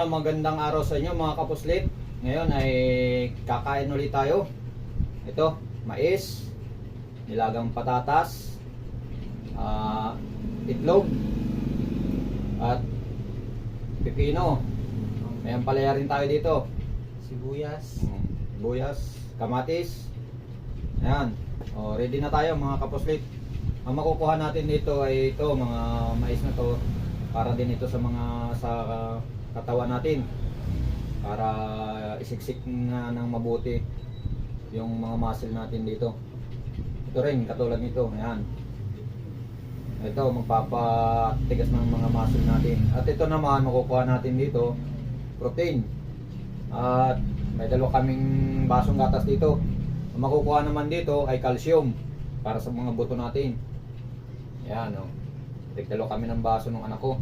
Magandang araw sa inyo mga kapuslit. Ngayon ay kakain ulit tayo. Ito, mais, nilagang patatas, ah, itlog, at pipino. May ampalaya rin tayo dito. Sibuyas. Buyas, kamatis. Ayan. O, ready na tayo mga kapuslit. Ang makukuha natin dito ay ito, mga mais na to. Para din ito sa mga sa katawan natin. Para isiksik nga ng mabuti yung mga muscle natin dito. Ito rin, katulad nito. Ayan. Ito, magpapatigas ng mga muscle natin. At ito naman, makukuha natin dito, protein. At may dalawa kaming basong gatas dito. Ang makukuha naman dito ay calcium para sa mga buto natin. Yan o. Oh. Tigdalo kami ng baso ng anak ko.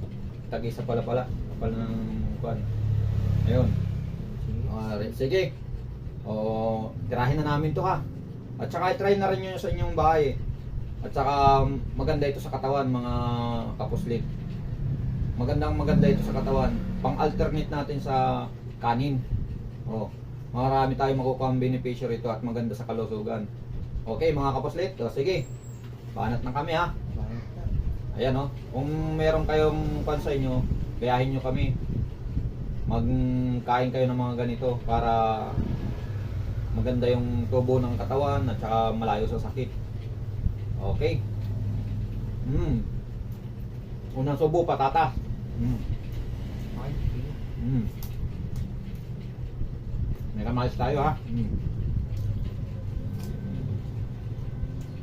Tag-isa pala pala. Kapal ng kwan. Ayun. Sige. O, tirahin na namin to ha. At saka try na rin nyo sa inyong bahay. At saka maganda ito sa katawan mga kapuslit. Magandang maganda ito sa katawan. Pang-alternate natin sa kanin. Oh, marami tayong makukuha ang beneficyo rito at maganda sa kalusugan. Okay mga kapuslit, o, sige. Banat na kami ha. Ayan o, kung meron kayong pan sa inyo, gayahin nyo kami. Magkain kayo ng mga ganito para maganda yung tubo ng katawan at saka malayo sa sakit. Okay. Mm. Unang subo, patata. Mm. Ay, Mm. May kamalis tayo ha. Mm.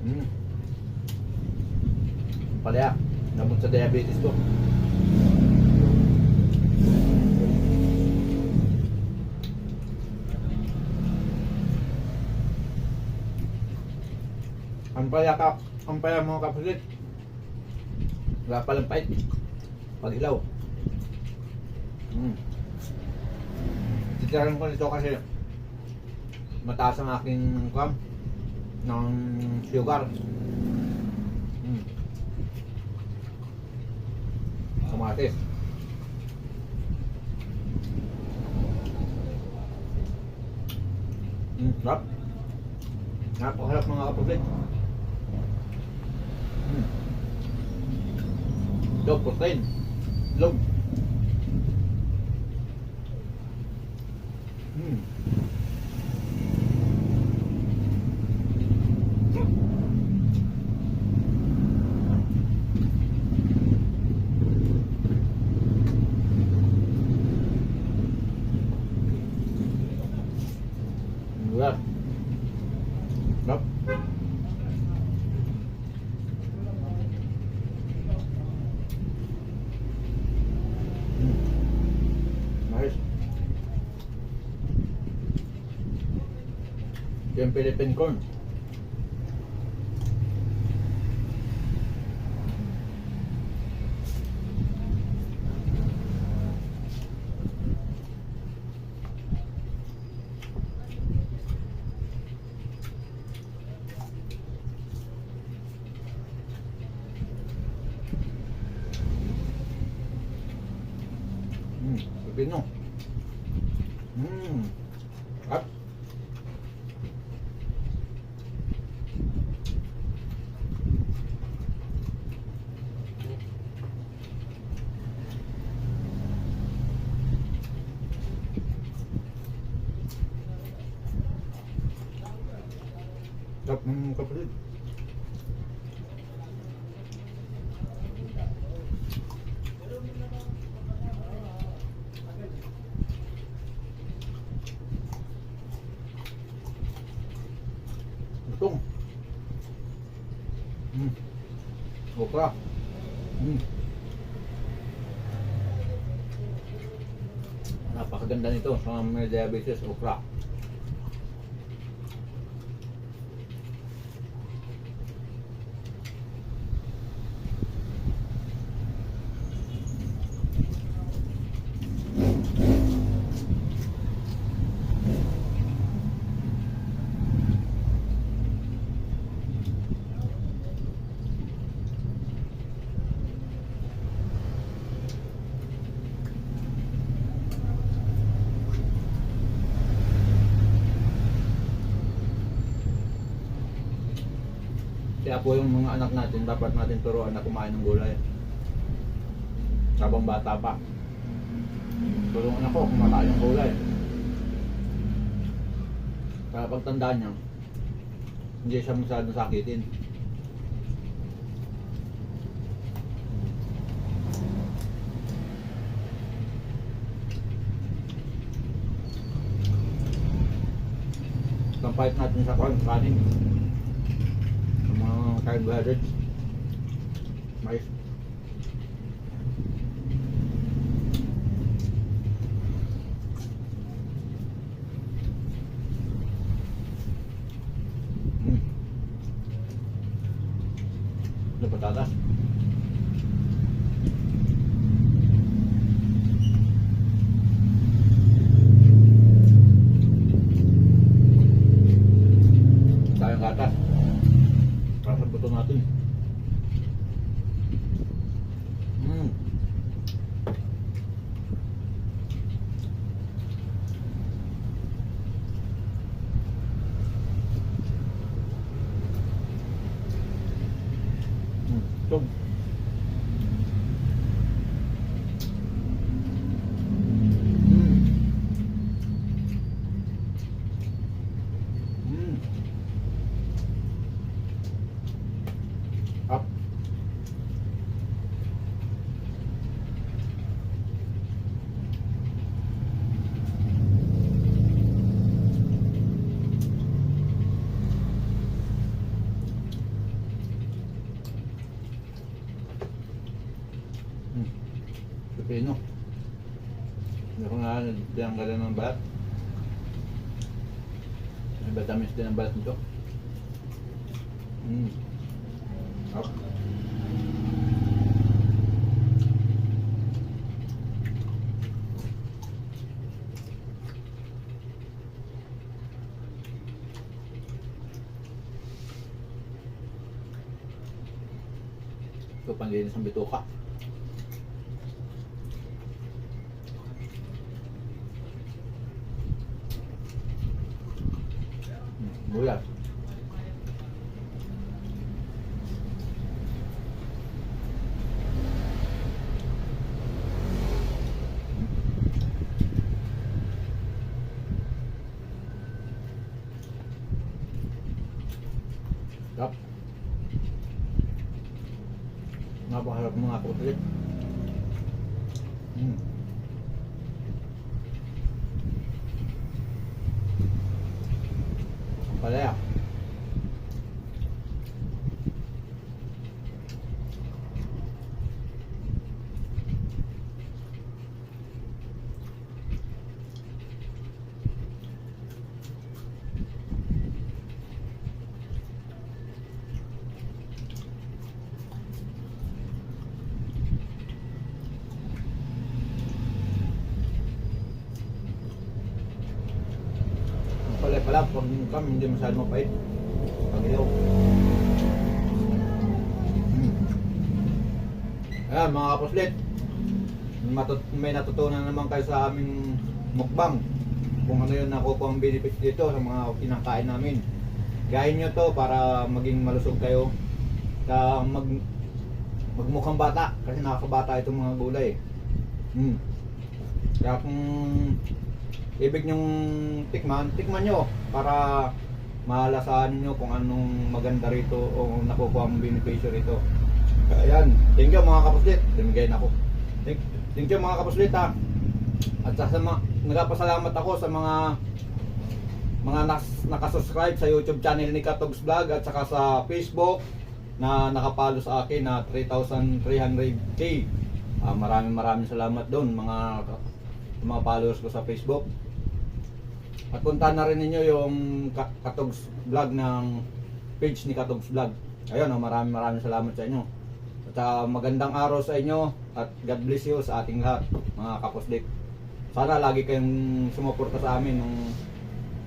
Mm. Palaya, nabot sa diabetes to. Palaya ka, ang palaya mga kapatid. Wala palang pait. Pag ilaw. Mm. Titirahan ko nito kasi mataas ang aking kam ng sugar. Mm. Kamatis. Mm, sarap. Napakaharap mga kapatid. Log protein. Log. Mm. Lugar. Sarap. Mm. Nice. Yung Philippine corn. Mm, pipino. Mm. At Sarap ng kapatid. Lutong. Mm. Okra. Mm. Napakaganda nito sa mga may diabetes, okra. Po yung mga anak natin, dapat natin turuan na kumain ng gulay. Sabang bata pa. Tulungan ako kumakain ng gulay. Para pagtandaan niya, hindi siya masyadong sakitin. Kampahit natin sa kanin. Ang mga carbohydrates. Mais. Mm. Ada patatas. Tayong gatas. Para sa buto natin. Mm. Mm. Ito. Mm. Mm. Up. Hmm. Pepino. Hindi ko nga tinanggalan ng balat. May vitamins din ang balat nito. Mm. Up. Ito panlinis ng bituka. Hmm, Bulat. Yup. Napakaharap mga kapatid. Mm. Ang palaya. Ang palaya pala, pag kami hindi masyado mapait. Pag ilaw. Mm. Ayan mga kapuslit. Matut may natutunan naman kayo sa aming mukbang. Kung ano yung nakukuha ang benefits dito sa mga kinakain namin. Gayin nyo to para maging malusog kayo. Ka mag magmukhang bata kasi nakakabata itong mga gulay. Mm. Kaya kung ibig nyong tikman, tikman nyo para mahalasahan nyo kung anong maganda rito o nakukuha mong beneficio rito. Ayan, thank you mga kapuslit. Dimigay na ako. Thank, thank you mga kapuslit ha. At sa, sa mga, nagpasalamat ako sa mga mga nas, nakasubscribe sa YouTube channel ni Katogs Vlog at saka sa Facebook na nakapalo sa akin na 3,300k. Ah, maraming maraming salamat doon mga mga followers ko sa Facebook. At punta na rin ninyo yung Ka- Katogs Vlog ng page ni Katogs Vlog. Ayun, oh, maraming maraming salamat sa inyo. At ah, magandang araw sa inyo at God bless you sa ating lahat, mga kapusdik. Sana lagi kayong sumuporta sa amin ng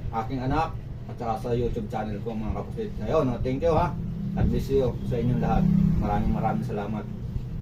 aking anak at saka sa YouTube channel ko mga kapusdik. Ayun, oh, thank you ha. God bless you sa inyong lahat. Maraming maraming salamat.